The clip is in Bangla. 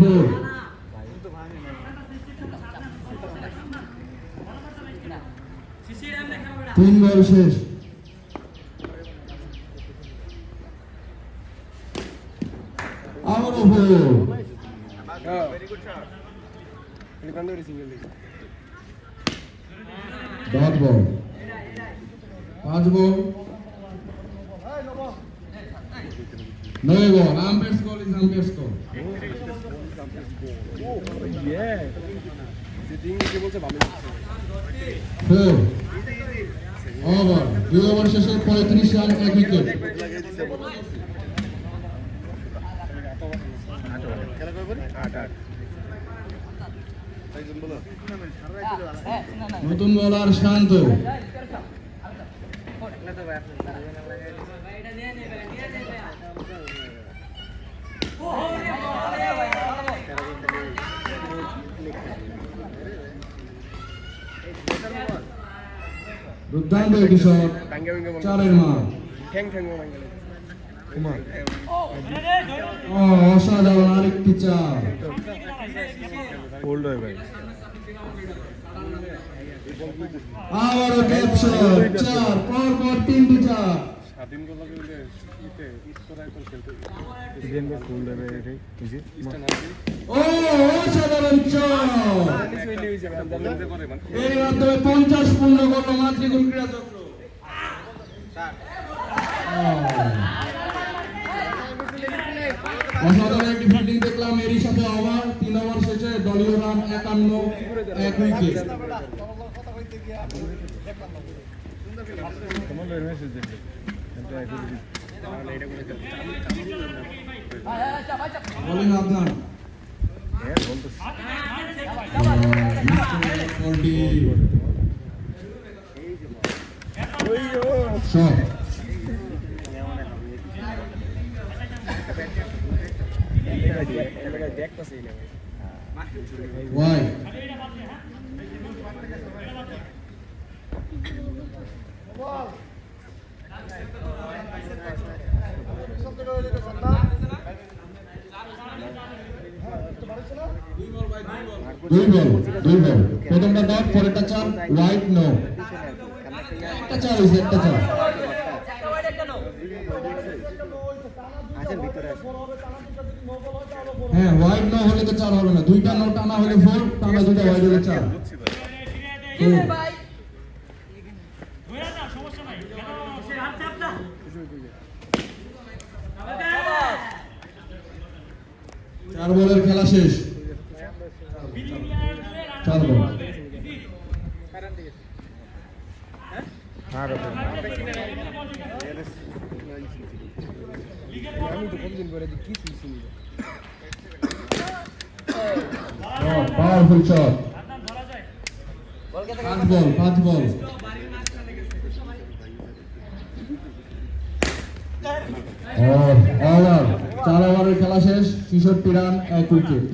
ফোর তিন বল শেষ। আবারও ফোর ডট বল পাঁচ ball ball umpire score is umpire score four over দুই ওভার শেষে পঁয়ত্রিশ রান এক উইকেট নতুন বলার শান্ত। দুর্দান্ত একটি শট চারের মার ও অসাধারণ আরেকটি চার। আবারও ক্যাপ শট চার পর পর তিনটি চার। স্বাধীন এর মাধ্যমে পঞ্চাশ পূর্ণ করল মাতৃকুল ক্রীড়া চক্র। অসাধারণ একটি ফিল্ডিং দেখলাম এরই সাথে ওভার তিন ওভার শেষে দলীয় রান একান্ন এক উইকেট। তোমার মেসেজ Why? Wow. দুই বল দুই বল প্রথমটা ডট পরেরটা চার হোয়াইট নো একটা চার হয়েছে একটা চার হ্যাঁ হোয়াইট নো হলে তো চার হবে না। দুইটা নো টানা হলে ফোর টানা দুইটা হোয়াইট হলে চার। চার বলের খেলা শেষ। হ্যাঁ আমি তো কতদিন পরে কি শুনছি পাওয়ারফুল শট। পাঁচ বল পাঁচ বল। ওভার চার ওভারের খেলা শেষ, ছেষট্টি রান, এক উইকেট।